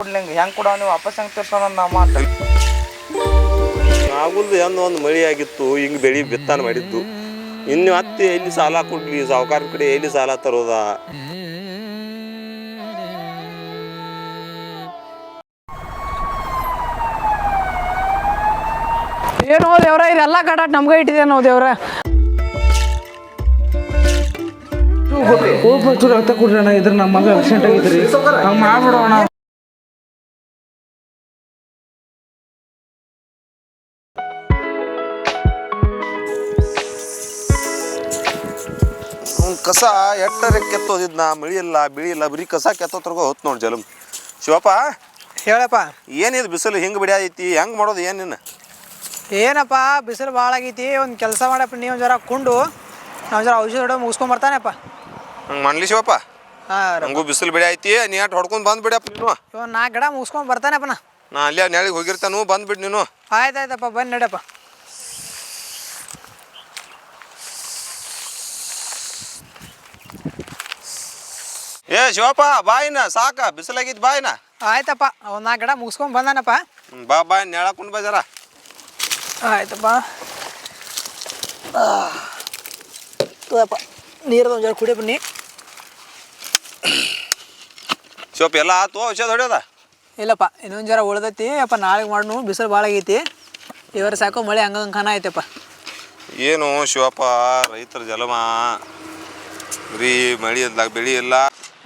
ಕೊಡ್ಲಿಂಗ. ಹೆಂಗ್ ಕೊಡವ ನೀವು ವಾಪಸ್ ಹೆಂಗ್ ತರ್ಸೋಣ ನಾ ಮಾತ ಆಗುಲ್ದು ಎಂದ ಒಂದು ಮಳಿ ಆಗಿತ್ತು ಹಿಂಗೆ ಬೆಳಿ ಬಿತ್ತಾನ ಮಾಡಿದ್ದು. ಇನ್ನು ಹತ್ತಿ ಎಲ್ಲಿ ಸಾಲ ಕೊಡ್ಲಿ ಸಾವುಕಾರ ಕಡೆ ಎಲ್ಲಿ ಸಾಲ ತರೋದ? ಏನೋ ದೇವ್ರ ಇದೆಲ್ಲ ಕಡಾಟ್ ನಮ್ಗೆ ಇಟ್ಟಿದೆ ನಾವು ದೇವ್ರ. ಹೋಗಿ ಹೋಗ್ಬೇಕು ಅಂತ ಕೊಡ್ರಣ್ಣ ಇದ್ರ ನಮ್ಮ ಮಗ ಆಕ್ಸಿಡೆಂಟ್ ಆಗಿದ್ರಿ. ಹಂಗೆ ಮಾಡ್ಬಿಡೋಣ. ಕಸ ಎಟ್ಟರೆ ಕೆತ್ತೋದಿದ್ನ ಮಳಿಯಿಲ್ಲ ಬಿಳಿಯಿಲ್ಲ ಬರೀ ಕಸ ಕೆತ್ತೋತ್ರಗೋ ಹೊತ್ತು ನೋಡಿ ಜಲಮ್ ಶಿವಪ್ಪ ಹೇಳಪ್ಪ. ಏನಿದು ಬಿಸಿಲು ಹಿಂಗೆ ಬಿಡ್ಯಾದೈತಿ ಹೆಂಗೆ ಮಾಡೋದು ಏನು ನಿನ್ನ? ಏನಪ್ಪ ಬಿಸಿಲು ಭಾಳ ಆಗೈತಿ ಒಂದು ಕೆಲಸ ಮಾಡಪ್ಪ ನೀವು ಜರ ಕುಂಡು ನಾವು ಜರ ಔಷಧ ಹೊಡೆ ಮುಗಿಸ್ಕೊಂಡ್ ಬರ್ತಾನೆಪ್ಪ ಹಂಗೆ ಮಾಡ್ಲಿ ಶಿವಪ್ಪ. ಹಾಂ ನಂಗೂ ಬಿಸಿಲು ಬಿಡ್ಯಾಯ್ತಿ ನೀ ಅಟ್ ಹೊಡ್ಕೊಂಡು ಬಂದು ಬಿಡಪ್ಪ ನೀನು. ನಾಲ್ಕು ಗಿಡ ಮುಗಿಸ್ಕೊಂಡ್ ಬರ್ತಾನೆಪ್ಪ ನಾ ಅಲ್ಲಿ ಅಲ್ಲೇ ನೆಳಿಗೆ ಹೋಗಿರ್ತಾನು ಬಂದ್ಬಿಡ್ ನೀನು. ಆಯ್ತು ಆಯ್ತಪ್ಪ ಬನ್ನಿ ಏ ಶಿವಪ್ಪ ಬಾಯಿನ ಸಾಕ ಬಿಸಿಲಾಗಿದ್ ಬಾಯಿನ. ಆಯ್ತಪ್ಪ ಒಂದು ನಾಲ್ಕು ಗಿಡ ಮುಗಿಸ್ಕೊಂಡ್ ಬಂದಾನಪ್ಪ. ಬಾ ಬಾಯ್ ನೆಳಕೊಂಡು ಬಜಾರ. ಜರ ಆಯ್ತಪ್ಪ ನೀರದ ಒಂದ್ ಜರ ಕುಡಿಯಪ್ಪ ನೀ ಶಿವಪ್ಪ ಎಲ್ಲ ಆತು ಔಷಧ ಹೊಡೆಯೋದ? ಇಲ್ಲಪ್ಪ ಇನ್ನೊಂದು ಜರ ಉಳ್ದೈತಿ ಅಪ್ಪ ನಾಳೆಗೆ ಮಾಡ್ನು ಬಿಸಿಲು ಭಾಳ ಆಗೈತಿ. ಇವರ ಸಾಕು ಮಳೆ ಹಂಗ ಖಾನ ಐತಪ್ಪ ಏನು ಶಿವಪ್ಪ ರೈತರ ಜಲಮ. ಬರೀ ಮಳಿ ಇಲ್ದಾಗ ಬೆಳಿ ಇಲ್ಲ.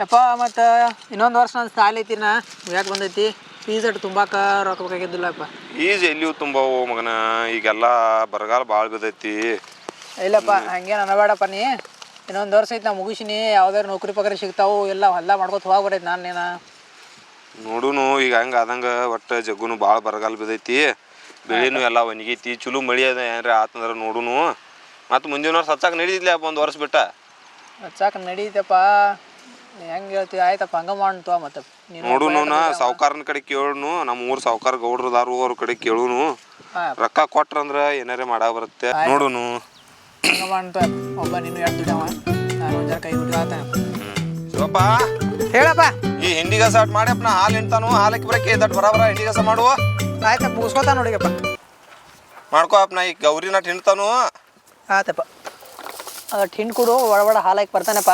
ಯಪ್ಪ ಮತ್ತು ಇನ್ನೊಂದು ವರ್ಷ ನನ್ನ ಸಾಲ ಐತಿ ನಾ ಯಾಕೆ ಬಂದೈತಿ? ಫೀಸ್ ಅಟ್ ತುಂಬಾಕ ರೊಕ್ಕ ಬೇಕಾಗಿದ್ದಿಲ್ಲಪ್ಪ ಈಜ್ ಎಲ್ಲಿಯೂ ತುಂಬವು ಮಗನ ಈಗೆಲ್ಲ ಬರಗಾಲ ಭಾಳ ಬಿದ್ದೈತಿ. ಇಲ್ಲಪ್ಪ ಹಂಗೇನು ಅನ್ನಬೇಡಪ್ಪ ನೀ. ಇನ್ನೊಂದು ವರ್ಷ ಐತಿ ನಾ ಮುಗಿಸಿನಿ ಯಾವ್ದಾರು ನೌಕರಿ ಪಕರಿ ಸಿಗ್ತಾವು ಎಲ್ಲ ಹೊಲ ಮಾಡ್ಕೊತ ಹೋಗ್ಬಿಡೈತಿ ನಾನು ನೀನು. ನೋಡುನು ಈಗ ಹಂಗೆ ಆದಂಗೆ ಒಟ್ಟು ಜಗ್ಗುನು ಭಾಳ ಬರಗಾಲ ಬಿದ್ದೈತಿ. ಬೆಳಿನು ಎಲ್ಲ ಒಣಗೈತಿ ಚಲೋ ಮಳಿ ಅದ ಏನ್ರ ಆತಂದ್ರೆ ನೋಡುನು. ಮತ್ತು ಮುಂದಿನ ವರ್ಷ ಹಚ್ಚಾಕ ನಡೀತಿಲ್ಲ ಒಂದು ವರ್ಷ ಬಿಟ್ಟ? ಹಚ್ಚಾಕ ನಡೀತಪ್ಪ. ಹೆಂಗೆ ಹೇಳ್ತಿ? ಆಯ್ತಪ್ಪ ಹಂಗ ಮಾಡ್ತು ಮತ್ತೆ. ನೀನು ನೋಡುನು ನಾ ಸಾವ್ಕಾರನ ಕಡೆ ಕೇಳುನು ನಮ್ಮ ಊರ್ ಸಾವ್ಕಾರ ಗೌಡ್ರದಾರು ಅವ್ರ ಕಡೆ ಕೇಳುನು. ಹಾಂ. ರೊಕ್ಕ ಕೊಟ್ರಂದ್ರ ಏನಾರೇ ಮಾಡಾಕ ಬರುತ್ತೆ. ನೋಡುನು. ಹಂಗ ಮಾಡ್ತು ಒಬ್ಬ ನೀನು ಎರಡು ದುಡ್ಡವ ನಾನು ಒಂದು ಜರ ಕೈ ಹುಡುಗ ಆತಾನೆ ಶಿವಪ್ಪ. ಹೇಳಪ್ಪ. ಈ ಹಿಂಡಿಗಸ ಅಟ್ ಮಾಡ್ಯಪ್ಪ ನಾ ಹಾಲು ಹಿಂಡ್ತಾನು ಹಾಲಕ್ಕೆ ಬರಕ್ಕೆ ದಟ್ ಬರಾಬರ ಹಿಂಡಿಗಸ ಮಾಡುವ. ಆಯ್ತಪ್ಪ ಮುಗಿಸ್ಕೊತಾ ನೋಡಿಗಪ್ಪ ಮಾಡ್ಕೋ ಅಪ್ಪ ನಾ ಈಗ ಗೌರಿ ನಟ್ ಹಿಂಡ್ತಾನು ಆಯ್ತಪ್ಪ ಅದು ಟಿನ್ ಕೊಡು ಒಳ ಒಳ ಹಾಲಾಕಿ ಬರ್ತಾನಪ್ಪ.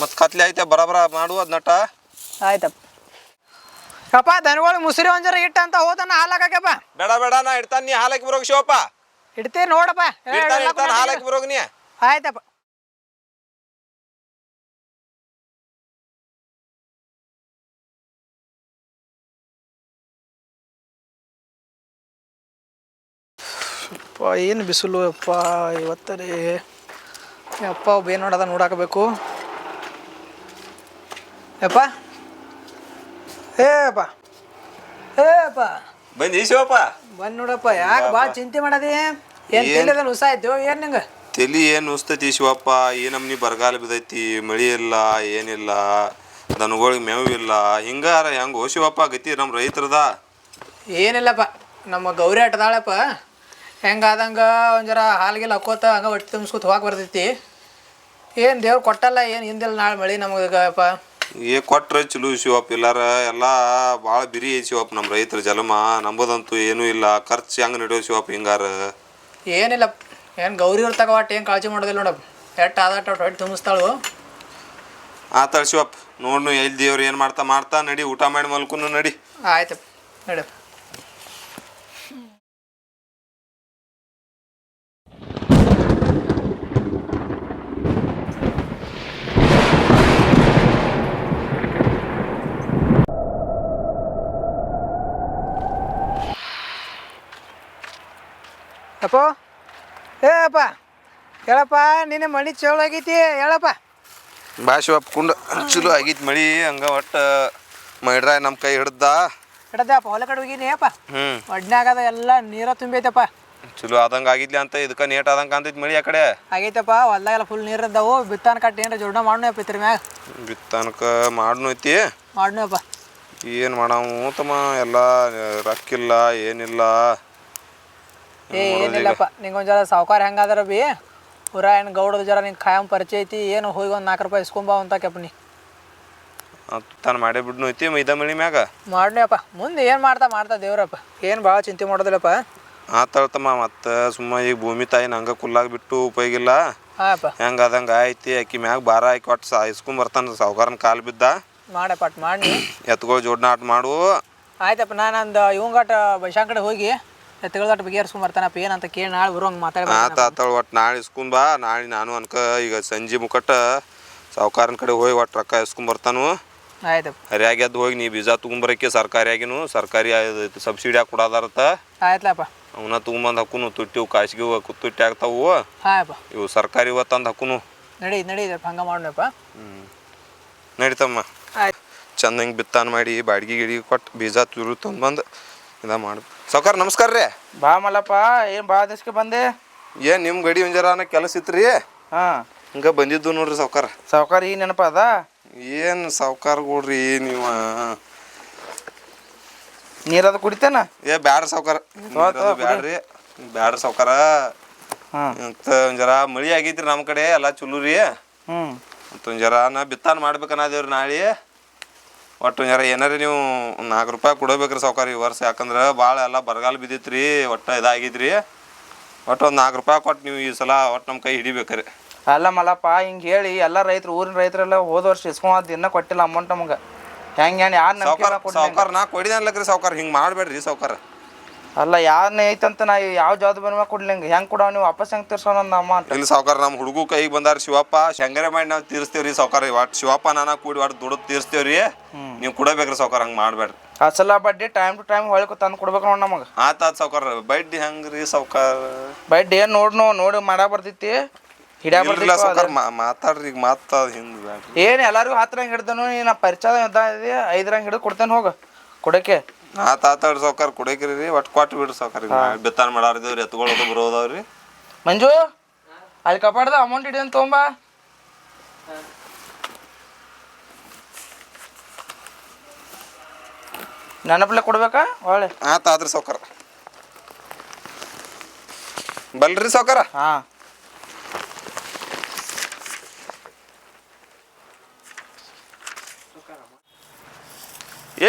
ಮತ್ತು ಕತ್ಲೆ ಐತೆ ಬರಾಬರ ಮಾಡು ಅದ್ ನಟ. ಆಯ್ತಪ್ಪ. ಅಪ್ಪ ದನಗಳು ಮುಸುರಿ ಒಂಜರ ಜರ ಇಟ್ಟ ಅಂತ ಹೋದನ ಹಾಲಾಕಪ್ಪ ಬೇಡ ಬೇಡ ನಾ ಇಡ್ತಾನ ನೀ ಹಾಲಕ್ಕೆ ಬರೋಗ ಶಿವಪ್ಪ ಇಡ್ತೀನಿ ನೋಡಪ್ಪ. ಇಡ್ತಾನ ಇಡ್ತಾನ ಹಾಲಕ್ಕೆ ಬರೋಗ ನೀ. ಆಯ್ತಪ್ಪ. ಏನು ಬಿಸಿಲು ಅಪ್ಪ ಇವತ್ತರೇ ಅಪ್ಪ ಒಬ್ಬ ಏನು ನೋಡದ ನೋಡಾಕಬೇಕು. ಯಪ್ಪ. ಏ ಅಪ್ಪ ಏ ಅಪ್ಪ ಬಂದಿ ಶಿವಪ್ಪ. ಬಂದ್ ನೋಡಪ್ಪ ಯಾಕೆ ಭಾಳ ಚಿಂತೆ ಮಾಡದಿ? ಏನು ಏನ್? ತಿಳಿದ ಉಸ ಆಯ್ತು ಏನು ನಿಂಗ? ತಲಿ ಏನು ನುಸ್ತೈತಿ ಶಿವಪ್ಪ? ಈ ನಮ್ನಿ ಬರಗಾಲ ಬಿದ್ದೈತಿ ಮಳಿ ಇಲ್ಲ ಏನಿಲ್ಲ ದನಗಳಿಗೆ ಮೇವು ಇಲ್ಲ. ಹಿಂಗಾರ ಹೆಂಗೋ ಶಿವಪ್ಪ ಗತಿ ನಮ್ಮ ರೈತರದ. ಏನಿಲ್ಲಪ್ಪ ನಮ್ಮ ಗೌರಿ ಆಟದಾಳಪ್ಪ. ಹೆಂಗಾದಂಗ ಒಂಜರ ಜರ ಹಾಲ್ಗಿಲ್ಲ ಹಾಕೋತ ಹಂಗ ಹೊಟ್ಟೆ ತುಂಬಿಸ್ಕೊತ ಹೋಗಿ ಬರ್ತೈತಿ. ಏನು ದೇವ್ರು ಕೊಟ್ಟಲ್ಲ ಏನು ಹಿಂದಿಲ್ಲ ನಾಳೆ ಮಳೆ ನಮಗಪ್ಪ ಏ ಕೊಟ್ರೆ ಚಲೋ ಶಿವಪ್ಪ. ಇಲ್ಲಾರ ಎಲ್ಲ ಭಾಳ ಬಿರಿ ಐತಿ ಶಿವಪ್ಪ ನಮ್ಮ ರೈತರ ಜಲಮ. ನಂಬೋದಂತೂ ಏನೂ ಇಲ್ಲ. ಖರ್ಚು ಹೆಂಗೆ ನಡೆಯೋ ಶಿವಪ್ಪ ಹಿಂಗಾರ? ಏನಿಲ್ಲ. ಏನು ಗೌರಿ ಅವ್ರ ಒಟ್ಟು ಏನು ಕಾಳಜಿ ಮಾಡೋದಿಲ್ಲ ನೋಡಪ್ಪ. ಎಟ್ಟು ಆದಾಟ ಹೊಟ್ಟು ತುಂಬಿಸ್ತಾಳು. ಆತಾಳ ಶಿವಪ್ಪ ನೋಡ್ನು ಎಲ್ಲಿ ದೇವ್ರು ಏನು ಮಾಡ್ತಾ ಮಾಡ್ತಾ ನಡಿ ಊಟ ಮಾಡಿ ಮಲ್ಕುನು ನಡಿ. ಆಯ್ತಪ್ಪ ನಡಪ್ಪ. ಅಪ್ಪ. ಏ ಅಪ್ಪ ಹೇಳಪ್ಪ ನಿನ್ನೆ ಮಳಿ ಚಲೋ ಆಗೈತಿ ಹೇಳಪ್ಪ. ಭಾಷೆ ಒಪ್ಕೊಂಡು ಕುಂಡ. ಚಲೋ ಆಗೈತಿ ಮಳಿ ಹಂಗ ಒಟ್ಟ ಮೈಡ್ರ ನಮ್ಮ ಕೈ ಹಿಡ್ದ. ಹಿಡದಪ್ಪ ಹೊಲ ಕಡೆ ಹೋಗಿನಿ ಅಪ್ಪ. ಹ್ಞೂ ಒಡ್ನಾಗದ ಎಲ್ಲ ನೀರ ತುಂಬೈತಪ್ಪ. ಚಲೋ ಆದಂಗ ಆಗಿದ್ಲಿ ಅಂತ ಇದಕ್ಕೆ ನೇಟ್ ಆದಂಗ ಅಂತೈತಿ ಮಳಿ ಆ ಕಡೆ. ಆಗೈತಪ್ಪ ಹೊಲ್ದಾಗೆಲ್ಲ ಫುಲ್ ನೀರು ಇದ್ದಾವು ಬಿತ್ತಾನ ಕಟ್ಟಿ ಏನಾರ ಜೋಡ ಮಾಡ್ನು ಅಪ್ಪ ಇದ್ರ ಮ್ಯಾಗ. ಬಿತ್ತನಕ ಮಾಡ್ನು ಐತಿ. ಮಾಡ್ನು ಅಪ್ಪ. ಏನು ಮಾಡವು ತಮ್ಮ ಎಲ್ಲ ರೊಕ್ಕಿಲ್ಲ ಏನಿಲ್ಲ. ಏ ಏನಿಲ್ಲಪ್ಪ ನಿಂಗೊಂದು ಜರ ಸಾವ್ಕಾರ ಹೆಂಗಾದ್ರ ಬಿ. ಪೂರಾ ಏನು ಗೌಡದ ಜರ ನಿಂಗೆ ಖಾಯಂ ಪರಿಚಯ ಐತಿ ಏನು ಹೋಗಿ ಒಂದು ನಾಲ್ಕು ರೂಪಾಯಿ ಇಸ್ಕೊಂಬ ಅಂತ ಕೆಪ್ನಿ ತಾನು ಮಾಡೇ ಬಿಡ್ನು ಐತಿ ಮೈದಾ ಮಳಿ ಮ್ಯಾಗ? ಮಾಡ್ನಿಯಪ್ಪ ಮುಂದೆ ಏನು ಮಾಡ್ತಾ ಮಾಡ್ತಾ ದೇವ್ರಪ್ಪ ಏನು ಭಾಳ ಚಿಂತೆ ಮಾಡೋದಿಲ್ಲಪ್ಪ. ಆತಳ್ತಮ್ಮ ಮತ್ತು ಸುಮ್ಮ ಈಗ ಭೂಮಿ ತಾಯಿ ನಂಗೆ ಕುಲ್ಲಾಗ ಬಿಟ್ಟು ಉಪಯೋಗಿಲ್ಲ ಹಾಂ ಹೆಂಗೆ ಅದಂಗೆ ಐತಿ ಆಕಿ ಮ್ಯಾಗ ಭಾರ ಆಕಿ ಒಟ್ಟು ಸಾಯಿಸ್ಕೊಂಬರ್ತಾನೆ ಸಾವುಕಾರನ ಕಾಲು ಬಿದ್ದ. ಮಾಡಪ್ಪ ಮಾಡಿ ಎತ್ಗಳು ಜೋಡ್ನಾಟ ಮಾಡು. ಆಯ್ತಪ್ಪ ನಾನು ಅಂದು ಇವಂಗಟ ಬೈಶಾನ್ ಕಡೆ ಹೋಗಿ ಎತ್ತುಗಳದಟ್ಟು ಬಗೆಹರಿಸ್ಕೊಂಬರ್ತಾನಪ್ಪ ಏನಂತ ಕೇಳಿ ನಾಳೆ ಬರುವಂಗೆ ಮಾತಾಡಿ ಆತ ಆತಳ ಒಟ್ಟು ನಾಳೆ ಇಸ್ಕೊಂಡ್ ಬಾ ನಾಳೆ ನಾನು ಅನ್ಕ ಈಗ ಸಂಜೆ ಮುಕಟ್ಟ ಸಾವುಕಾರನ ಕಡೆ ಹೋಗಿ ಒಟ್ಟು ರೊಕ್ಕ ಇಸ್ಕೊಂಬರ್ತಾನು ಆಯ್ತಪ್ಪ. ಆಗ್ಯದ್ ಹೋಗಿ ನೀ ಬೀಜ ತೊಗೊಂಬರಕ್ಕೆ ಸರ್ಕಾರಿಯಾಗಿನು ಸರ್ಕಾರಿ ಸಬ್ಸಿಡಿಯಾಗಿ ಕೊಡೋದಾರತ್ತ ಆಯ್ತಲಪ್ಪ. ಅವನ್ನ ತೊಗೊಂಬಂದು ಹಾಕುನು ತುಟ್ಟಿವು ಕಾಸಿಗೆ ತುಟ್ಟಿ ಆಗ್ತಾವು. ಹಾಯಪ್ಪ. ಇವು ಸರ್ಕಾರಿ ಇವ ತಂದು ಹಾಕುನು. ನಡಿ ನಡಿ ಹಂಗೆ ಮಾಡೋಣಪ್ಪ. ನಡೀತಮ್ಮ ಆಯ್ತು. ಚಂದ ಹಿಂಗೆ ಬಿತ್ತಾನ ಮಾಡಿ ಬಾಡಿಗೆ ಗಿಡಿಗೆ ಕೊಟ್ಟು ಬೀಜ ತುರು ತಂದು ಇದ ಮಾಡು. ಸಾವುಕಾರ ನಮಸ್ಕಾರ ರೀ. ಬಾ ಮಲ್ಲಪ್ಪ ಏನು ಭಾಳ ದಿವ್ಸಕ್ಕೆ ಬಂದೆ? ಏನು ನಿಮ್ಮ ಗಡಿ ಒಂಜರಾನ ಕೆಲಸ ಇತ್ತು ರೀ ಹಾಂ. ಹಿಂಗೆ ಬಂದಿದ್ದು ನೋಡ್ರಿ ಸಾವುಕಾರ. ಸಾವ್ಕಾರ ಈ ನೆನಪ ಅದ? ಏನು ಕೊಡ್ರಿ ನೀವು? ನೀರದು ಕುಡಿತೇನ? ಏ ಬ್ಯಾಡ್ರಿ ಸಾವ್ಕಾರ. ಬ್ಯಾಡ್ರಿ. ಬ್ಯಾಡ್ರಿ ಸಾವುಕಾರ. ಹಾಂ. ಅಂತ ಒಂದ್ ಜರ ಮಳಿ ಆಗೈತ್ರಿ ನಮ್ಮ ಕಡೆ ಎಲ್ಲ ಚಲೋ ರೀ ಹ್ಞೂ ಮತ್ತು ಒಂದ್ ಜರ ನಾ ಬಿತ್ತಾನ ಮಾಡ್ಬೇಕನ್ನದೇವ್ರಿ ನಾಳೆ. ಒಟ್ಟು ಯಾರ ಜರ ಏನಾರ ನೀವು ನಾಲ್ಕು ರೂಪಾಯಿ ಕೊಡಬೇಕ್ರಿ ಸಾವುಕಾರ ಈ ವರ್ಷ ಯಾಕಂದ್ರೆ ಭಾಳ ಎಲ್ಲ ಬರಗಾಲ ಬಿದ್ದಿತ್ರಿ ಒಟ್ಟು ಇದಾಗಿದ್ರಿ. ಒಟ್ಟು ಒಂದು ನಾಲ್ಕು ರೂಪಾಯಿ ಕೊಟ್ಟು ನೀವು ಈ ಸಲ ಒಟ್ಟು ನಮ್ಮ ಕೈ ಹಿಡಿಬೇಕ್ರಿ. ಅಲ್ಲ ಮಲ್ಲಪ್ಪ ಹಿಂಗೆ ಹೇಳಿ ಎಲ್ಲ ರೈತರು ಊರಿನ ರೈತರೆಲ್ಲ ಹೋದ ವರ್ಷ ಇಸ್ಕೊಂಡ್ ಇನ್ನೂ ಕೊಟ್ಟಿಲ್ಲ ಅಮೌಂಟ್ ನಮಗೆ. ಹೆಂಗೆ ಯಾರು ಸಾವುಕಾರ ನಾ ನಾ ರೀ ಸಾವುಕಾರ ಹಿಂಗೆ ಮಾಡಬೇಡ್ರಿ ಸಾವುಕಾರ. ಅಲ್ಲ ಯಾರನ್ನ ಐತಂತ ನಾ ಯಾವ ಜವಾಬ್ದಾರಿ ಮೇಲೆ ಕೊಡ್ಲಿ ಹೆಂಗ್ ಹೆಂಗೆ ಕೊಡವ ನೀವು? ವಾಪಸ್ ಹೆಂಗೆ ತೀರ್ಸೋ ನನ್ನ ಅಮೌಂಟ್ ಇಲ್ಲಿ ಸಾವುಕಾರ ನಮ್ಮ ಹುಡುಗ ಕೈಗೆ ಬಂದಾರ ಶಿವಪ್ಪ. ಶಂಗರೆ ಮಾಡಿ ನಾವು ತೀರಿಸ್ತೇವ್ರಿ ಸಾವುಕಾರ. ಒಟ್ಟು ಶಿವಪ್ಪ ನಾನ ಕೂಡಿ ಒಟ್ಟು ದುಡ್ದು ತೀರಿಸ್ತೇವ್ರಿ. ನೀವು ಕೊಡಬೇಕ್ರಿ ಸಾವುಕಾರ ಹಂಗೆ ಮಾಡಬೇಡ್ರಿ. ಆ ಸಲ ಬಡ್ಡಿ ಟೈಮ್ ಟು ಟೈಮ್ ಹೊಳ್ಕೊ ತಂದು ಕೊಡ್ಬೇಕು ನೋಡಿ ನಮಗೆ. ಆತ ಆತ್ ಸಾವುಕಾರ. ಬಡ್ಡಿ ಹೆಂಗ್ರಿ ಸಾವುಕಾರ? ಬಡ್ಡಿ ಏನು ನೋಡಿ ನೋ ನೋಡಿ ಮಾಡ ಬರ್ತೈತಿ ಹಿಡ್ಯಾ ಬರ್ತೈತಿ ಸಾವುಕಾರ ಮಾತಾಡ್ರಿ ಈಗ ಮಾತಾ ಬ್ಯಾಡ್ರಿ. ಏನು ಎಲ್ಲರಿಗೂ ಹತ್ತರಂಗೆ ಹಿಡ್ದನು ನಾ ಪರಿಚಯ ಐದರಂಗೆ ಹಿಡಿದು ಕೊಡ್ತೇನೆ ಹೋಗ. ಕೊಡಕ್ಕೆ. ಆತ ಆತಾಡ್ರಿ ಸಾವ್ಕಾರ ಕೊಡಕ್ರಿ ರೀ ಒಟ್ಟು ಕೊಟ್ಟು ಬಿಡ್ರಿ ಸಾವ್ಕಾರ ಬಿತ್ತಾನ ಮಾಡಾರಿದೇವ್ರಿ ಎತ್ಕೊಳ್ಳೋದು ಬರೋದವ್ರಿ ಮಂಜು ಅಲ್ಲಿ ಕಪಾಡ್ದ ಅಮೌಂಟ್ ಹಿಡಿಯನ್ ತೊಗೊಂಬ. ನೆನಪಲೆ ಕೊಡ್ಬೇಕಾ? ಒಳ್ಳೆ. ಆತ ಆದ್ರಿ ಸಾವ್ಕಾರ. ಬಲ್ರಿ ಸಾವ್ಕಾರ? ಹಾಂ.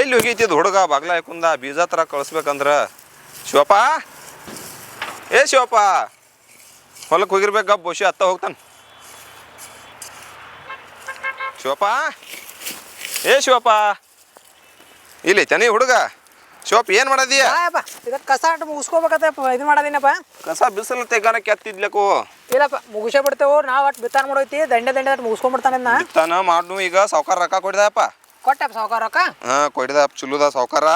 ಎಲ್ಲಿ ಹೋಗೈತಿ ಇದು ಹುಡುಗ? ಬಾಗ್ಲ ಹಾಕುಂದ ಬೀಜ ತರ ಕಳಿಸ್ಬೇಕಂದ್ರ. ಶಿವಪ್ಪ? ಏ ಶಿವಪ್ಪ? ಹೊಲಕ್ಕೆ ಹೋಗಿರ್ಬೇಕ ಬೋಶಿ ಅತ್ತ ಹೋಗ್ತಾನ. ಶಿವಪ್ಪ? ಏ ಶಿವಪ್ಪ? ಇಲ್ಲಿ ತನಿ ಹುಡುಗ. ಶಿವಪ್ಪ ಏನು ಮಾಡದೀಯ? ಹಾಯಪ್ಪ ಇದಕ್ಕೆ ಕಸ ಅಂಟು ಮುಗಿಸ್ಕೋಬೇಕತ್ತಪ್ಪ ಇದು ಮಾಡೋದಿನಪ್ಪ. ಕಸ ಬಿಸಿಲು ತೆಗಾನ ಕೆತ್ತಿದ್ಲಕು ಇಲ್ಲಪ್ಪ ಮುಗಿಸೇ ಬಿಡ್ತೇವೆ ನಾವು ಅಟ್ ಬಿತ್ತಾನ ಮಾಡೋತಿ ದಂಡೆ ದಂಡೆ ಅಟ್ ಮುಗಿಸ್ಕೊಂಡ್ಬಿಡ್ತಾನೆ ನಾ ಬಿತ್ತಾನ ಮಾಡ್ನು ಈಗ ಸಾವ್ಕಾರ ರೊಕ್ಕ ಕೊಡಿದಪ್ಪ ಕೊಟ್ಟಪ್ಪ ಸಾವುಕಾರಕ್ಕ? ಹಾಂ ಕೊಡಿದಪ್ಪ ಚಲೋದ ಸಾವ್ಕಾರ.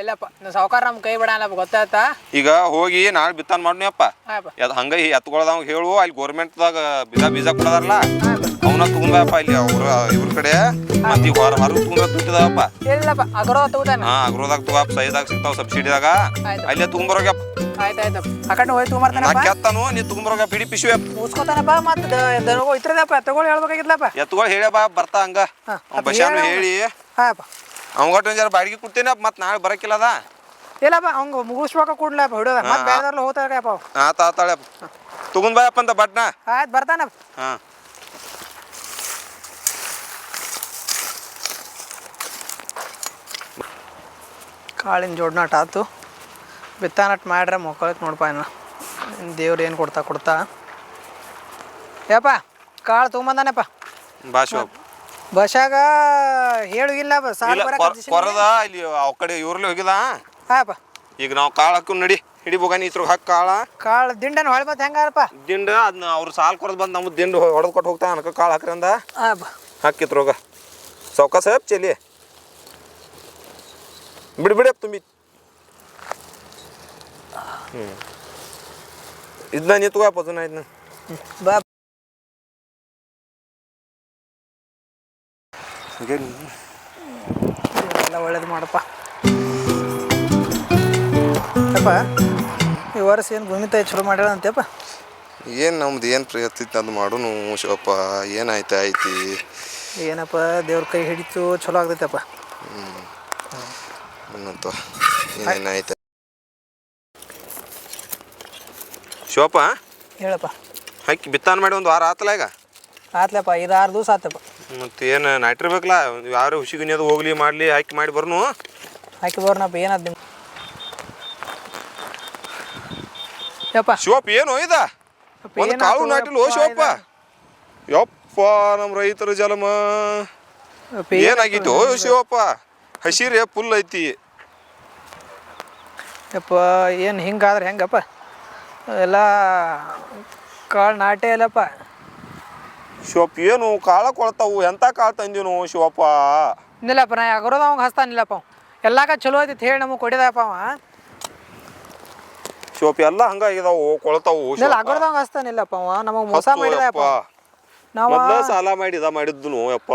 ಇಲ್ಲಪ್ಪ ನಾ ಸಾವುಕಾರ ನಮ್ಮ ಕೈ ಬಿಡಲ್ಲಪ್ಪ ಗೊತ್ತಾಯ್ತಾ? ಈಗ ಹೋಗಿ ನಾಳೆ ಬಿತ್ತಾನ ಮಾಡ್ನಿ ಅಪ್ಪ. ಅದು ಹಂಗೆ ಎತ್ಕೊಳ್ದವ್ ಹೇಳು ಅಲ್ಲಿ ಗೌರ್ಮೆಂಟ್ದಾಗ ಬೀಜ ಬೀಜ ಕೊಡದಾರಲ್ಲ. ಅವನ ತಗೊಂಬಪ್ಪ ಇಲ್ಲಿ ಅವ್ರ ಇವ್ರ ಕಡೆ. ಮತ್ತೆ ಈಗ ಹೊರ ಹೊರಗೆ ತಗೊಂಬ ದುಡ್ಡಿದಾವಪ್ಪ ಇಲ್ಲಪ್ಪ ಅಗರೋ ತಗೋತಾನ? ಹಾ ಅಗ್ರೋದಾಗ ತಗೋಪ್ಪ ಸೈದಾಗ ಸಿಗ್ತಾವ ಸಬ್ಸಿಡಿದಾಗ. ಅಲ್ಲೇ ತಗೊಂಬರೋಗ್ಯಪ್ಪ. ಆಯ್ತು ಆಯ್ತಪ್ಪ ಆ ಹೋಯ್ತು ನಾ ತೊಗೊಂಬರ್ತಾನಪ್ಪ ಕೆತ್ತಾನು ನೀ ತಗೊಂಬರೋಗ ಪಿಡಿ ಪಿಶುವೆ ಮುಗಿಸ್ಕೋತಾನಪ್ಪ ಮತ್ತೆ ದನಗೋ ಇತ್ರದಪ್ಪ ತಗೊಳ್ಳಿ ಹೇಳ್ಬೇಕಾಗಿದ್ಲಪ್ಪ ಎತ್ಕೊಳ್ ಹೇಳ್ಯಪ್ಪ ಬರ್ತಾ ಹಂಗ. ಹಾ, ಅವ್ನ್ ಬಸ್ಯಾನು ಹೇಳು. ಹೇಳಿ ಹಾಯಪ್ಪ ಅವಂಗಟ್ಟು ಒಂದ್ ಜರ ಬಾಡಿಗೆ ಕೊಡ್ತೇನೆ ಮತ್ತೆ ನಾಳೆ ಬರಕಿಲ್ಲ ಅದ ಇಲ್ಲಪ್ಪ ಹಂಗೆ ಮುಗಿಸ್ಬೇಕ ಕೂಡ್ಲಪ್ಪ ಹಿಡೋದ ಮತ್ತೆ ಬೇರೆದವ್ರಲ್ಲ ಹೋಗ್ತಾರಪ್ಪ ಅವು. ಆತ ಆತಾಳೆ ತಗೊಂಡ್ ಬಾಯಪ್ಪ ಅಂತ ಬಟ್ನ. ಆಯ್ತು ಬರ್ತಾನಪ್ಪ. ಹಾ. ಕಾಳಿನ ಜೋಡ್ನಾಟ ಆತು. ಬಿತ್ತಾನಟ್ ಮಾಡ್ರೆ ಮಕ್ಕಳಕ್ಕೆ ನೋಡಪ್ಪ ಇನ್ನು. ದೇವ್ರು ಏನು ಕೊಡ್ತಾ ಕೊಡ್ತಾ. ಯಪ್ಪ ಕಾಳು ತೊಗೊಂಬಂದಾನಪ್ಪ. ಭಾಷೆ ಭಾಷಾಗ ಬಸ್ಸಾಗ ಹೇಳು ಇಲ್ಲ ಬ ಸಾಲ ಇಲ್ಲ ಕೊರದ ಇಲ್ಲಿ ಅವ್ ಕಡೆ ಇವ್ರಲ್ಲಿ ಹೋಗಿದ? ಹಾಪ ಈಗ ನಾವು ಕಾಳು ಹಾಕು ನಡಿ ಹಿಡಿ ಬೋಗಾನಿ ಇತ್ರ ಹಾಕಿ ಕಾಳ. ಕಾಳು ದಿಂಡನ ಹೊಳೆ ಮತ್ತೆ ಹೆಂಗಾರಪ್ಪ ದಿಂಡ ಅದನ್ನ ಅವ್ರು ಸಾಲ್ ಕೊರದ್ ಬಂದು ನಮ್ದು ದಿಂಡು ಹೊಡೆದು ಕೊಟ್ಟು ಹೋಗ್ತಾ ಅನ್ಕ ಕಾಳು ಹಾಕ್ರಂದ ಹಾಕಿತ್ರೋಗ ಸೌಕ ಸಾಹೇಬ್ ಚೆಲ್ಲಿ ಬಿಡಿ ಬಿಡಿ ತುಂಬಿ. ಇದನ್ನ ನಿಂತ್ಕೋ ಪದನ ಇದನ್ನ ಬಾ. ಎಲ್ಲ ಒಳ್ಳೇದು ಮಾಡಪ್ಪ. ಅಪ್ಪ ಈ ವರ್ಷ ಏನು ಭೂಮಿ ತಾಯಿ ಚಲೋ ಮಾಡ್ಯಾಳ ಅಂತೆಪ್ಪ ಏನು ನಮ್ದು ಏನು ಪ್ರಯತ್ನ ಅದು ಮಾಡೋನು ಶಿವಪ್ಪ ಏನಾಯ್ತು ಐತಿ ಏನಪ್ಪ ದೇವ್ರ ಕೈ ಹಿಡಿತು ಚಲೋ ಆಗ್ತೈತಪ್ಪ. ಅನ್ನಂತ ಏನಾಯ್ತು ಶಿವಪ್ಪ ಹೇಳಪ್ಪ. ಹಾಕಿ ಬಿತ್ತಾನ ಮಾಡಿ ಒಂದು ವಾರ ಆತಲ್ಲ ಈಗ? ಆತ್ಲಪ್ಪ ಐದು ಆರು ದಿವಸ ಆತಪ್ಪ ಮತ್ತೆ ಏನು ನಾಟಿರ್ಬೇಕಲ್ಲ ಯಾರು ಹುಸಿಗಿನಿ ಅದು ಹೋಗ್ಲಿ ಮಾಡಲಿ ಹಾಕಿ ಮಾಡಿ ಬರ್ನು? ಹಾಕಿ ಬರ್ನಪ್ಪ ಏನಾದ್ ನಿಮ್ಮ ಯಪ್ಪ. ಶಿವಪ್ಪ ಏನು ಇದ ಯಪ್ಪ, ಒಂದು ಏನಾತು ಕಾಳು ನಾಟಿಲ್ಲ ಯಪ್ಪ ಶಿವಪ್ಪ. ಯಪ್ಪ ನಮ್ಮ ರೈತರ ಜಲಮ. ಯಪ್ಪ, ಏನಾಗಿತ್ತು ಶಿವಪ್ಪ? ಹಸಿರೆ ಫುಲ್ ಐತಿ. ಯಪ್ಪ ಏನು ಹಿಂಗಾದ್ರೆ ಹೆಂಗಪ್ಪ? ಎಲ್ಲ ಕಾಳು ನಾಟೆ ಇಲ್ಲಪ್ಪ ಶಿವಪ್ಪ ಏನು ಕಾಳ ಕೊಳ್ತಾವು? ಎಂತ ಕಾಳು ತಂದಿನು ಶಿವಪ್ಪ? ನಿಲ್ಲಪ್ಪ ನಾ ಯಾಗ್ರೋದ ಅವಂಗೆ ಹಸ್ತಾನಿಲ್ಲಪ್ಪ ಅವ. ಎಲ್ಲಾಕ ಚಲೋ ಐತಿ ಹೇಳಿ ನಮಗೆ ಕೊಡಿದಪ್ಪ ಅವ. ಶಿವಪ್ಪ ಎಲ್ಲ ಹಂಗಾಗಿದಾವು ಕೊಳ್ತಾವು ನಿಲ್ಲ ಅಗ್ರೋದವಂಗೆ ಹಸ್ತಾನಿಲ್ಲಪ್ಪ ಅವ. ನಮಗೆ ಮೋಸ ಮಾಡಿದಪ್ಪ ನಾವು ಮೊದ್ಲ ಸಾಲ ಮಾಡಿದ ಮಾಡಿದ್ನು ಯಪ್ಪ.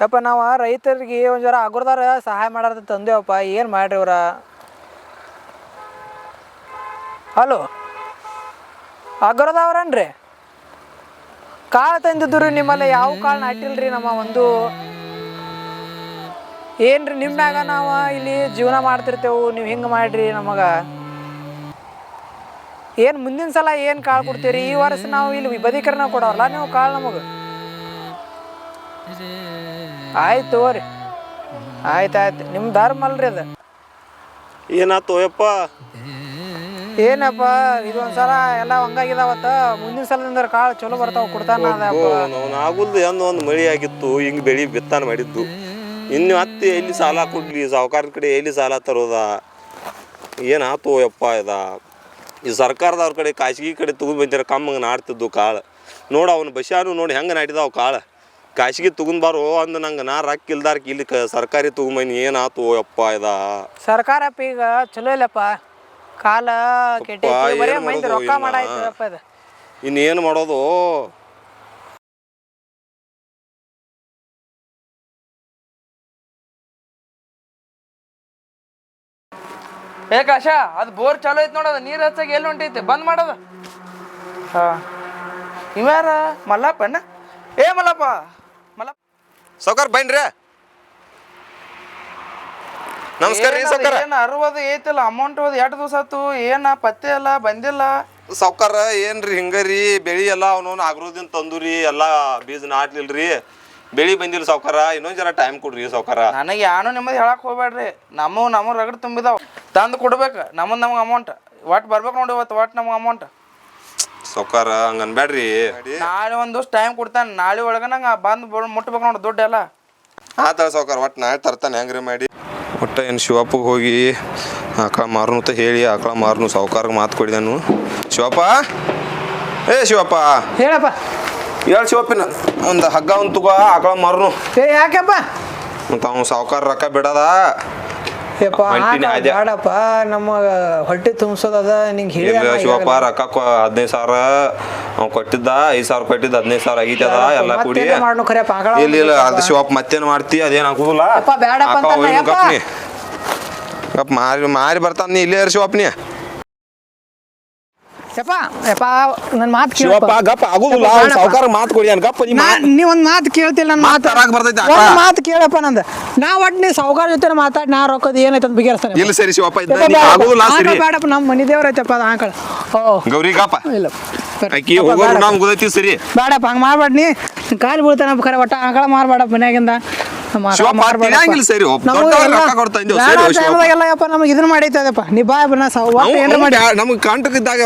ಯಪ್ಪ ನಾವು ರೈತರಿಗೆ ಒಂದು ಜರ ಅಗ್ರದವ್ರ ಸಹಾಯ ಮಾಡಾರ ತಂದೇವಪ್ಪ. ಏನು ಮಾಡ್ರಿ ಇವರ ಹಲೋ. ಅಗ್ರದವ್ರನ್ರಿ. ಕಾಳು ತಂದಿದ್ರು ನಿಮ್ಮಲ್ಲಿ ಯಾವ ಕಾಳು ನಾಟಿಲ್ರಿ ನಮ್ಮ ಒಂದು ಏನ್ರಿ ನಿಮ್ನಾಗ ನಾವು ಇಲ್ಲಿ ಜೀವನ ಮಾಡ್ತಿರ್ತೇವು, ನೀವು ಹಿಂಗೆ ಮಾಡ್ರಿ ನಮಗೆ. ಏನು ಮುಂದಿನ ಸಲ ಏನು ಕಾಳು ಕೊಡ್ತೀರಿ? ಈ ವರ್ಷ ನಾವು ಇಲ್ಲಿ ವಿಭದೀಕರಣ ಕೊಡೋಲ್ಲ ನೀವು ಕಾಳು ನಮಗೆ? ಆಯ್ತು ತಗೋರಿ. ಆಯ್ತು ಆಯ್ತು. ನಿಮ್ಮ ಧರ್ಮ ಅಲ್ರಿ ಅದು. ಏನಾತು ಯಪ್ಪ ಏನಪ್ಪ ಇದೊಂದ್ಸಲ ಎಲ್ಲ ಹಂಗಾಗಿದಾವತ್ತ? ಮುಂದಿನ ಸಲದಿಂದ ಕಾಳು ಚಲೋ ಬರ್ತಾವ ಕೊಡ್ತಾನ ಏನೋ ಆಗುಲ್ದು ಎಂದ ಒಂದು ಮಳಿ ಆಗಿತ್ತು ಹಿಂಗ್ ಬೆಳಿ ಬಿತ್ತಾನ ಮಾಡಿದ್ದು. ಇನ್ನು ಹತ್ತಿ ಎಲ್ಲಿ ಸಾಲ ಕೊಡ್ಲಿ ಸಾವುಕಾರ ಕಡೆ ಎಲ್ಲಿ ಸಾಲ ತರೋದ? ಏನಾತು ಯಪ್ಪ ಇದ? ಈ ಸರ್ಕಾರದವ್ರ ಕಡೆ ಖಾಸಗಿ ಕಡೆ ತಗೊಂಡ್ ಬಂದಿರ ಕಮ್ಮಂಗೆ ನಾಡ್ತಿದ್ದು ಕಾಳು. ನೋಡು ಅವ್ನ ಬಸ್ಯಾನು ನೋಡಿ ಹೆಂಗೆ ನಾಡಿದಾವ ಕಾಳು. ಖಾಸಗಿ ತಗೊಂಡ್ಬಾರೋ ಅಂದ್ ಅಂದ ನಂಗೆ ನಾ ರೊಕ್ಕ ಇಲ್ದಾರ್ಕ ಇಲ್ಲಿ ಸರ್ಕಾರಿ ಸರ್ಕಾರಿ ತಗೊಂಬನಿ ಏನಾತು ಯಪ್ಪ ಇದ? ಸರ್ಕಾರಪ್ಪ ಈಗ ಚಲೋ ಇಲ್ಲಪ್ಪ. ಕಾಲ ಕೆಟ್ಟೈತಿ ಬರೀ ಏನ್ ಮಂದಿ ಮಾಡೋದು ರೊಕ್ಕ ಇನ್ನೇನು ಮಾಡೋದು? ಏ ಕಾಶ ಅದು ಬೋರ್ ಚಾಲು ಐತಿ ನೋಡೋದು ನೀರು ಹಚ್ಚಾಗ ಎಲ್ಲಿ ಹೊಂಟೈತಿ? ಬಂದ್ ಮಾಡೋದು ಹಾ. ಇವ್ಯಾರ? ಮಲ್ಲಪ್ಪಣ್ಣ? ಏ ಮಲ್ಲಪ್ಪ ಮಲ್ಲಪ್ಪ. ಸೌಕರ್ ಬನ್ರಿ. ನಮಸ್ಕಾರ ರೀ ಸಾವುಕಾರ. ಏನು ಅರವದು ಐತಿಲ್ಲ ಅಮೌಂಟ್ ಹೋದ್ ಎರಡು ದಿವಸ ಆತು ಏನ ಪತ್ತೆ ಇಲ್ಲ ಬಂದಿಲ್ಲ? ಸಾವ್ಕಾರ ಏನ್ರಿ ಹಿಂಗರಿ ಬೆಳಿ ಎಲ್ಲ ಅವನವನ್ ಆಗ್ರೋದಿಂದ ತಂದೂರಿ ಎಲ್ಲ ಬೀಜ ನಾಟ್ಲಿಲ್ರಿ. ಬೆಳಿ ಬಂದಿಲ್ಲ ಸಾವ್ಕಾರ ಇನ್ನೊಂದ್ ಜನ ಟೈಮ್ ಕೊಡ್ರಿ ಸಾವ್ಕಾರ. ನನಗೆ ಯಾನು ನಿಮ್ಮದು ಹೇಳಕ್ ಹೋಗ್ಬೇಡ್ರಿ ನಮ್ಮ ನಮ್ಮ ರಗಡ್ ತುಂಬಿದಾವ. ತಂದು ಕೊಡ್ಬೇಕು ನಮ್ಮ ನಮ್ಗೆ ಅಮೌಂಟ್ ಒಟ್ ಬರ್ಬೇಕು ನೋಡಿ ಇವತ್ತು ಒಟ್ ನಮ್ಗೆ ಅಮೌಂಟ್ ಸಾವ್ಕಾರ ಹಂಗ ಅನ್ಬ್ಯಾಡ್ರಿ. ನಾಳೆ ಒಂದು ದಿವ್ಸ ಟೈಮ್ ಕೊಡ್ತಾನೆ ನಾಳೆ ಒಳಗೆ ನಂಗೆ ಬಂದು ಮುಟ್ಬೇಕು ನೋಡಿ ದುಡ್ಡು ಎಲ್ಲ ಆತ ಸಾವ್ಕಾರ ಒಟ್ಟು ನಾಳೆ ತರ್ತಾನೆ ಹೆಂಗ್ರಿ ಮಾಡಿ. ಒಟ್ಟು ಏನು ಶಿವಪ್ಪಗೆ ಹೋಗಿ ಆಕಳ ಮಾರನು ಅಂತ ಹೇಳಿ ಆಕಳ ಮಾರ್ನು ಸಾವ್ಕಾರ್ಗೆ ಮಾತು ಕೊಡಿದನು. ಶಿವಪ್ಪ? ಏ ಶಿವಪ್ಪ! ಹೇಳಪ್ಪ. ಹೇಳ ಶಿವಪ್ಪಿನ ಒಂದು ಹಗ್ಗ ಒಂದು ತಗೋ ಆಕಳ ಮಾರನು. ಏ ಯಾಕಪ್ಪ? ಮತ್ತು ಅವ್ನು ಸಾವ್ಕಾರ ರೊಕ್ಕ ಬಿಡದ. ಯಪ್ಪ. ಬೇಡಪ್ಪ ನಮ್ಮ ಹೊಟ್ಟೆ ತುಂಬಿಸೋದದ ನಿಂಗೆ ಹೇಳಿ ಶಿವಪ್ಪ ರೊಕ್ಕ ಹದಿನೈದು ಸಾವಿರ ಅವ್ನು ಕೊಟ್ಟಿದ್ದ ಐದು ಸಾವಿರ ಕೊಟ್ಟಿದ್ದ ಹದಿನೈದು ಸಾವಿರ ಆಗೈತೆ ಅದ ಎಲ್ಲ ಕೂಡಿ. ಇಲ್ಲ ಇಲ್ಲ ಅದು ಶಿವಪ್ಪ ಮತ್ತೇನು ಮಾಡ್ತಿ ಅದೇನು ಆಗುದಿಲ್ಲ. ಗಪ್ ಮಾರಿ ಮಾರಿ ಬರ್ತಾನ ಇಲ್ಲೇ ಶಿವಪ್ಪ ನೀ. ಯಪ್ಪ ಯಪ್ಪ ನನ್ನ ಮಾತು ಶಿವಪ್ಪ ಗಪ್ಪ ಆಗುದಿಲ್ಲ ಯಪ್ಪ, ಬೇಡಪ್ಪ. ಸಾವುಕಾರ ಮಾತು ಕೊಡಿ ಅನ್ ಗಪ್ಪ ನೀ ಒಂದು ಮಾತು ಕೇಳ್ತಿಲ್ಲ ನನ್ನ ಮಾತು. ತರಾಕ್ ಬರ್ತೈತೆ ಅಕ್ಕ. ಒಂದು ಮಾತು ಕೇಳಪ್ಪ ನಂದು. ನಾ ಒಟ್ಟು ನೀ ಸಾವುಕಾರ ಜೊತೆ ಮಾತಾಡಿ ನಾ ರೊಕ್ಕದ ಏನೈತೆ ಅಂತ ಬಗೆಹರಿಸ್ತಾನೆ ಇಲ್ಲ ಸರಿ ಶಿವಪ್ಪ ಇದ್ದ ಯಪ್ಪ, ನೀ ಬೇಡಪ್ಪ. ಆಗುದಿಲ್ಲ ಆಕಳ ಸರಿ. ಬೇಡಪ್ಪ ನಮ್ಮ ಮನೆ ದೇವ್ರ ಐತಪ್ಪ ಅದು ಆಕಳ ಓ. ಗೌರಿ ಗಪ್ಪ. ಇಲ್ಲ. ಆಕಿ ಯಪ್ಪ, ಹೋಗೋರು ಬೇಡಪ್ಪ. ನಮ್ಗೆ ಗೊತ್ತೈತಿ ಸರಿ. ಬೇಡಪ್ಪ ಹಂಗೆ ಮಾಡ್ಬೇಡ ನೀ ಕಾಲು ಬೀಳ್ತಾನಪ್ಪ ಖರೆ ಒಟ್ಟ ಆಕಳ ಮಾರಬೇಡಪ್ಪ ಮನ್ಯಾಗಿಂದ. ಸರಿ, ಒಬ್ಬ ನಮಗೂ ದೊಡ್ಡವ್ರು ಎಲ್ಲ- ರೊಕ್ಕ ಕೊಡ್ತಾ ಇದ್ದೀವಿ, ಸರಿ, ಶಿವಪ್ಪ. ಯಪ್ಪ ನಮಗೆ ಇದನ್ನ ಮಾಡೈತದಪ್ಪ ನೀ ಬಾ ನಾ ಏನ್ರ ಮಾಡಿ ನಮ್ಗೆ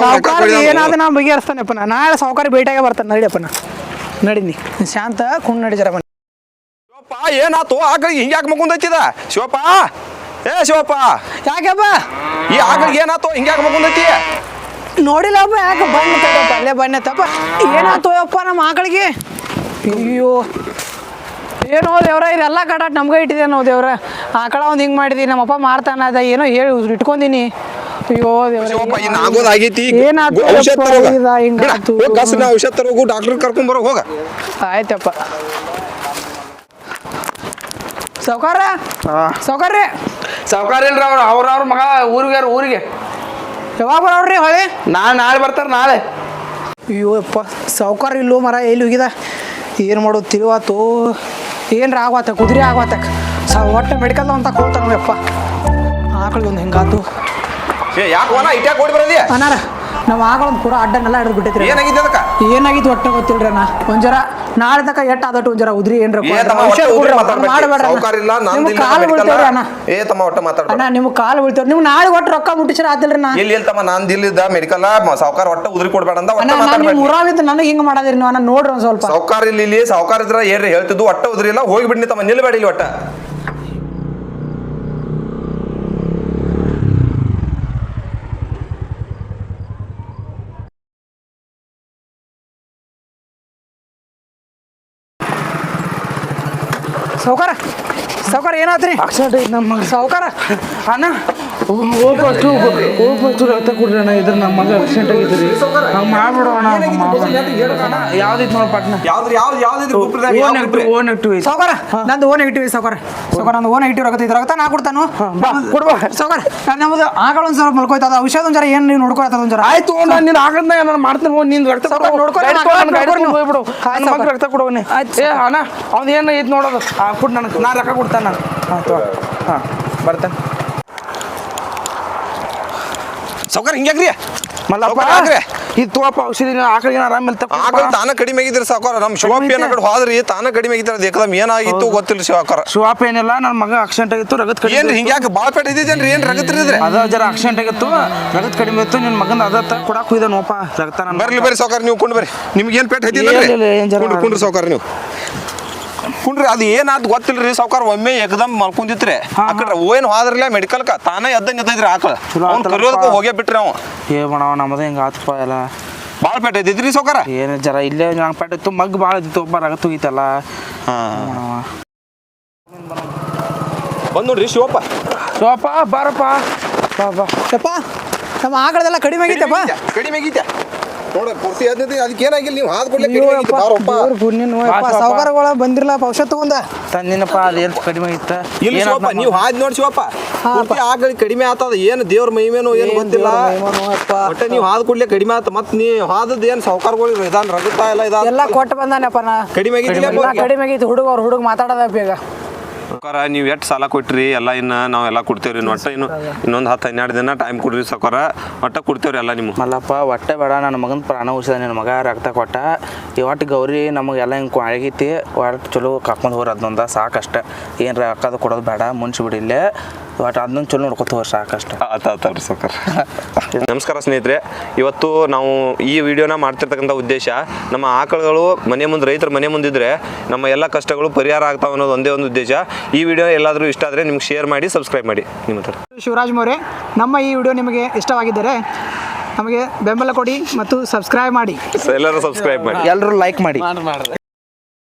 ಸಾವುಕಾರ ಏನಾದ ನಾ ಬಗೆಹರಿಸ್ತಾನಪ್ಪ ನಾ ನಾಳೆ ಸಾವುಕಾರ ಭೇಟಿಯಾಗ ಬರ್ತಾನೆ ನಡಿಯಪ್ಪ ನಾ. ನಡಿ ನೀ ಶಾಂತ ಕುಣ್ ನಡಿ ಜರ ಬನ್ನಿ. ಶಿವಪ್ಪ ಏನಾತು ಆಕಳಿಗೆ ಹಿಂಗ್ಯಾಕೆ ಮಗುಂದೈತಿದ ಶಿವಪ್ಪ ಏ ಶಿವಪ್ಪ. ಯಾಕಪ್ಪ ಈ ಆಕಳಿಗೆ ಏನಾತು ಹಿಂಗ್ಯಾಕೆ ಮಗುಂದೈತಿ ನೋಡಿಲ್ಲಪ್ಪ ಯಾಕೆ ಬಣ್ಣ ತಗಪ್ಪ ಅಲ್ಲೇ ಬಣ್ಣ ತಪ್ಪ ಏನಾಯ್ತು ಯಪ್ಪ ನಮ್ಮ ಆಕಳಿಗೆ ಅಯ್ಯೋ. ಏನೋ ದೇವ್ರ ಇದೆಲ್ಲ ಕಡಾಟ್ ನಮ್ಗೆ ಇಟ್ಟಿದೇನೋ ದೇವ್ರ. ಆಕಳ ಒಂದು ಹಿಂಗ್ ಮಾಡಿದಿ ನಮ್ಮಪ್ಪ ಮಾರ್ತಾನ ಅದ ಏನೋ ಹೇಳಿ ಇಟ್ಕೊಂಡಿನಿ. ಅಯ್ಯೋ ದೇವ್ರ ಇನ್ನು ಆಗೋದಾಗೈತಿ ಏನಾತು ಗೋ- ಔಷಧ ತರೋಗ ಇದ ಹಿಂಗಾತು. ಕಸನ ಔಷಧ ತರೋಗು ಡಾಕ್ಟರ್ ಕರ್ಕೊಂಡ್ ಬರೋ ಹೋಗ. ಆಯ್ತಪ್ಪ. ಸೌಕಾರ ಸೌಕರ್ಯ ಸಾವ್ಕಾರ ಇಲ್ರಿ ಅವ್ರು? ಅವ್ರ ಅವ್ರ ಮಗ ಊರಿಗೆ ಊರಿಗೆ. ಯಾವಾಗ ಬರೋವ್ರಿ ಹೊಳೆ ನಾಳೆ ನಾಳೆ ಬರ್ತಾರ ನಾಳೆ. ಅಯ್ಯೋ ಅಪ್ಪ ಸಾವ್ಕಾರ ಇಲ್ಲೋ ಮರ ಎಲ್ಲಿ ಹೋಗಿದ? ಏನು ಮಾಡೋದು ತಿಳಿವಾತು. ಏನ್ರ ಆಗ್ವಾತ ಕುದುರೆ ಆಗ್ವಾತ ಸಾ ಒಟ್ಟು ಮೆಡಿಕಲ್ ಅಂತ ಹೋಗ್ತಾನ ಯಪ್ಪ ಆಕಳಿಗೆ ಒಂದು ಹೆಂಗಾತು ಏ ಯಾಕೆ ಹೋನ ಇಟ್ಯಾಕ್ ಓಡಿ ಬರೋದಿ ಅನಾರ. ನಮ್ಮ ಆಗಳೊಂದು ಕೂಡ ಅಡ್ಡನ್ನೆಲ್ಲ ಹಿಡಿದು ಬಿಟ್ಟೈತ್ರಿ ಏನಾಗಿದೆ ಅದಕ್ಕ? ಏನಾಗಿತ್ತು ಒಟ್ಟ ಗೊತ್ತಿಲ್ರಿ ಅಣ್ಣ. ಒಂಜರ ಜರ ನಾಳೆ ತಕ ಎಟ್ಟ ಆದಟ್ಟು ಒಂಜರ ಉದ್ರಿ ಏನ್ರ ಏ ತಮ್ಮ ಒಟ್ಟ ಉದ್ರಿ ಮಾತಾಡ್ಬೇಡಿ. ಸಾವ್ಕಾರ ಇಲ್ಲ, ನಂದ್ ಇಲ್ಲ, ಕಾಲು medical ಬೀಳ್ತೇವ್ರಿ ಅಣ್ಣ. ಏ ತಮ್ಮ ಒಟ್ಟ ಮಾತಾಡ್ಬೇಡ. ಅಣ್ಣ ನಿಮ್ಗೆ ಕಾಲು ಬೀಳ್ತೇವ್ರಿ. ನೀವು ನಾಳೆ ಒಟ್ಟು ರೊಕ್ಕ ಮುಟ್ಟಿಸ್ರ ಆತಿಲ್ರಿ ನಾ ಇಲ್ಲಿ ಎಲ್ಲಿ ತಮ್ಮ ನಾನ್ ಮೆಡಿಕಲ್ ಸಾವುಕಾರ ಒಟ್ಟ ಉದ್ರಿ ಕೊಡ್ಬೇಡ ಅಂದ ಒಟ್ಟ ಅಣ್ಣ ನಾನು ಮಾತಾಡ್ಬೇಡಿ. ನಿಮ್ಮ ಊರಾಗಿದ್ದು ನನಗೆ ಹಿಂಗೆ ಮಾಡಿದ್ರಿ ನೀವು ಅಣ್ಣ ನೋಡ್ರಿ ಒಂದ್ ಸ್ವಲ್ಪ. ಸಾವುಕಾರ ಇಲ್ಲಿ ಇಲ್ಲಿ ಸಾವುಕಾರ ಇದ್ರ ಏನ್ರಿ ಹೇಳ್ತಿದ್ದು ಒಟ್ಟ ಉದ್ರಿ ಇಲ್ಲ ಹೋಗಿ ಬಿಡ್ನಿ ತಮ್ಮ ನಿಲ್ಬೇಡಿ ಇಲ್ಲಿ ಒಟ್ಟ. ಸೌಕಾರ ಸೌಕಾರ ಏನಾತ್ರಿ ಆಕ್ಸಿಡೆಂಟ್ ಐತಿ ನಮ್ಮ ಸಾವುಕಾರ? ಸೌಕಾರ ಅಣ್ಣ ಹೋಗ್ಬಷ್ಟು ಹೋಗ್ಬಷ್ಟು ರಕ್ತ ಕೊಡ್ರಿ ಅಣ್ಣ ಇದ್ರ ನಮ್ಮ ಮಗ ಆಕ್ಸಿಡೆಂಟ್ ಆಗೈತ್ರಿ ಹಂಗೆ ಮಾಡ್ಬಿಡೋಣ ಯಾವ್ದೈತಿ ನೋಡ ಪಟ್ನ. ಯಾವ್ದು ಯಾವ್ದು ಯಾವ್ದು ಓ ನೆಗೆಟಿವ್ ಓ ನೆಗೆಟಿವ್ ಐತಿ ಸೌಕಾರ ನಂದು ಓ ನೆಗೆಟಿವ್ ನಂದು ಓ ನೆಗೆಟಿವ್ ರಕ್ತ ಇದ್ರ ನಾ ಕೊಡ್ತಾನು. ಬಾ, ಕೊಡ್ಬಾ. ಸೌಕಾರ ನಾನು ನಮ್ಮದು ಆಗಳ ಒಂದ್ ಸ್ವಲ್ಪ ಮಲ್ಕೋಯ್ತದ. ಔಷಧ ಒಂದ್ ಜರ ಏನ್ ನೀವು ನೋಡ್ಕೊಯ್ತದ ಒಂದ್ ಜರ. ಆಯ್ತು ನಾನು ನಿನ್ನ ನಾನು ಮಾಡ್ತೀನಿ ನಿನ್ನ ರಕ್ತ. ನೋಡ್ಕೊಂಡು ಹೋಗ್ಬಿಡು. ರಕ್ತ ಏ ಅಣ್ಣ ಅವ್ನು ಏನು ಐತಿ ನೋಡೋದು? ಆ ಕೊಟ್ಟು ನನಗೆ. ನಾ ರೊಕ್ಕ ಕೊಡ್ತಾನೆ. ನಾನು ಹಾಂ ತೋ ಹಾಂ ಬರ್ತೇನೆ. ಸೌಕರ್ ಹಿಂಗ್ಯಾಕ್ರಿ ಮಲ್ಲಪ್ಪ? ಇದು ತೋಪ ಔಷಧಿ ಆಕಳಿಗೆ ಆರಾಮ ಆಕಳ ತಾನ ಕಡಿಮೆ ಆಗಿದ್ರಿ ಸಾಕಾರ ನಮ್ ಶಿವಪ್ಪ ಏನ ಕಡೆ ಹೋದ್ರಿ ತಾನ ಕಡಿಮೆ ಆಗಿದ್ರ ಏಕದಮ್ ಏನಾಗಿತ್ತು ಗೊತ್ತಿಲ್ಲ ಶಿವಕಾರ. ಶಿವಾಪ ಏನಿಲ್ಲ ನನ್ನ ಮಗ ಆಕ್ಸಿಡೆಂಟ್ ಆಗಿತ್ತು ರಗತ್ ಕಡಿಮೆ ಏನ್ರಿ ಹಿಂಗ್ಯಾಕ ಬಾಳ ಪೇಟ ಇದ್ದಿದ್ದೇನ್ರಿ ಏನ್ ರಗತ್ ಇದ್ರಿ? ಅದ ಜರ ಆಕ್ಸಿಡೆಂಟ್ ಆಗಿತ್ತು ರಗತ್ ಕಡಿಮೆ ಇತ್ತು ನಿನ್ನ ಮಗನ ಅದ ಕೊಡಾಕ್ ಹೋಯ್ದ ನೋಪ ರಗತ ನಾನು ಬರ್ಲಿ ಬರ್ರಿ ಸಾಕಾರ ನೀವು ಕೊಂಡು ಬರ್ರಿ. ನಿಮ್ಗೆ ಏನ್ ಪೇಟ ಜರ ಕುಂಡ್ರಿ ಕುಂಡ್ರಿ ಸಾವುಕಾರ ನೀವು. ಕುಂಡ್ರಿ ಅದು ಏನಾದ್ ಗೊತ್ತಿಲ್ರಿ? ಸಾವುಕಾರ ಒಮ್ಮೆ ಎಕ್ದಮ್ ಮಲ್ಕೊಂಡಿತ್ರಿ. ಆ ಕಡೆ ಏನ್ ಮೆಡಿಕಲ್ ಕ ತಾನೇ ಎದ್ದ ನಿಂತೈತ್ರಿ ಆಕಳ. ಚಲೋ ಅವ್ನ್ ಆತಲ್ಲಪ್ಪ. ಕರಿಯೋದಕ್ಕೆ ಹೋಗೇ ಬಿಟ್ರಿ ಅವ ಏ ಮಾಡವ ನಮ್ಮದ ಹಿಂಗೆ ಆತಪ್ಪ ಎಲ್ಲ. ಬಾಳ ಪೇಟೆ ಇದ್ದಿದ್ರಿ ಸಾವುಕಾರ? ಏನು ಜರ ಇಲ್ಲೇ ನಂಗೆ ಪೆಟ್ ಇತ್ತು ಮಗ್ ಭಾಳ ಇದ್ದಿತ್ತು ಒಬ್ಬ ರಗತ್ ಹೋಗಿತ್ತಲ್ಲ. ಹಾ. ಮಾಡವ ಬಂದ್ ನೋಡ್ರಿ ಶಿವಪ್ಪ. ಶಿವಪ್ಪ ಬಾರಪ್ಪ. ಬಾ ಬಾ. ಯಪ್ಪ ನಮ್ಮ ಆಕಳದೆಲ್ಲ ಕಡಿಮೆ ಆಗೈತಪ್ಪ ಕಡಿಮೆ ಆಗೈತೆ ನೋಡ ಪೂರ್ತಿ ಎದ್ದೈತಿ ಅದಕ್ಕೆ ಏನಾಗಿಲ್ಲ ನೀವು ಹಾದ್ ಕೊಡ್ಲಿಕ್ಕೆ ಬಾರಪ್ಪ. ಸಾವುಕಾರಗಳ ಬಂದಿರಲ್ಲ ಔಷಧ ತಗೊಂಡ. ತಂದಿನಪ್ಪ ಅದೇನು ಕಡಿಮೆ ಇತ್ತ ಇಲ್ಲ ಶಿವಪ್ಪ ನೀವು ಹಾದ್ ನೋಡಿ ಶಿವಪ್ಪ. ಪೂರ್ತಿ ಆಗಲಿ ಕಡಿಮೆ ಆತದ ಏನು ದೇವ್ರ ಮಹಿಮೇನೋ ಏನು ಗೊತ್ತಿಲ್ಲ. ಒಟ್ಟೆ ನೀವು ಹಾದ್ ಕೊಡ್ಲಿಕ್ಕೆ ಕಡಿಮೆ ಆತ ಮತ್ ನೀ ಹಾದದ್ ಏನ್ ಸಾವುಕಾರಗಳು ಇದಾನ ರಗುತ್ತಾ ಇಲ್ಲ ಇದೆಲ್ಲ ಕೊಟ್ಟು ಬಂದಾನಪ್ಪ ನಾ. ಕಡಿಮೆ ಆಗಿದ್ದಿಲ್ಲ ಕಡಿಮೆ ಆಗೈತಿ ಹುಡುಗ ಅವ್ರ ಹುಡುಗ ಮಾತಾಡೋದಪ್ಪ ಈಗ ಸಾವುಕಾರ ನೀವು ಎಷ್ಟು ಸಾಲ ಕೊಟ್ರಿ? ಎಲ್ಲ ಇನ್ನ ನಾವೆಲ್ಲ ಕೊಡ್ತೇವ್ರಿ. ಒಟ್ಟ ಇನ್ನು ಇನ್ನೊಂದು ಹತ್ತು ಹನ್ನೆರಡು ದಿನ ಟೈಮ್ ಕೊಡ್ರಿ ಸಾವುಕಾರ ಒಟ್ಟ ಕೊಡ್ತೇವ್ರಿ ಎಲ್ಲ ನಿಮ್ಗೆ. ಮಲ್ಲಪ್ಪ ಒಟ್ಟೆ ಬೇಡ. ನನ್ನ ಮಗನ ಪ್ರಾಣ ಉಳಿಸಿದ ನಿನ್ನ ಮಗ ರಕ್ತ ಕೊಟ್ಟ. ಈ ಒಟ್ಟು ಗೌರಿ ನಮಗೆಲ್ಲ ಹಿಂಗೆ ಅಳಗೈತಿ ಒಟ್ಟು ಚಲೋ ಕರ್ಕೊಂಡು ಹೋಗ್ರಿ ಅದನ್ನೊಂದು ಸಾಕಷ್ಟೆ. ಏನು ರೊಕ್ಕದ ಕೊಡೋದು ಬೇಡ. ಮುಂಚೆ ಬಿಡಿ ಇಲ್ಲೇ. ಒಟ್ಟು ಅದನ್ನೊಂದು ಚಲೋ ನೋಡ್ಕೊತ ಸಾಕಷ್ಟು. ಆತ ಸಾವುಕಾರ ನಮಸ್ಕಾರ ಸ್ನೇಹಿತರೆ ಇವತ್ತು ನಾವು ಈ ವಿಡಿಯೋನ ಮಾಡ್ತಿರ್ತಕ್ಕಂಥ ಉದ್ದೇಶ ನಮ್ಮ ಆಕಳುಗಳು ಮನೆ ಮುಂದೆ ರೈತರ ಮನೆ ಮುಂದಿದ್ರೆ ನಮ್ಮ ಎಲ್ಲ ಕಷ್ಟಗಳು ಪರಿಹಾರ ಆಗ್ತಾವ ಅನ್ನೋದು ಒಂದೇ ಒಂದು ಉದ್ದೇಶ. ಈ ವಿಡಿಯೋ ಎಲ್ಲಾದರೂ ಇಷ್ಟ ಆದರೆ ನಿಮ್ಗೆ ಶೇರ್ ಮಾಡಿ ಸಬ್ಸ್ಕ್ರೈಬ್ ಮಾಡಿ ನಿಮ್ಮ ಹತ್ರ. ಶಿವರಾಜ್ ಮೌರ್ಯ ನಮ್ಮ ಈ ವಿಡಿಯೋ ನಿಮಗೆ ಇಷ್ಟವಾಗಿದ್ದರೆ ನಮಗೆ ಬೆಂಬಲ ಕೊಡಿ ಮತ್ತು ಸಬ್ಸ್ಕ್ರೈಬ್ ಮಾಡಿ. ಎಲ್ಲರೂ ಸಬ್ಸ್ಕ್ರೈಬ್ ಮಾಡಿ. ಎಲ್ಲರೂ ಲೈಕ್ ಮಾಡಿ.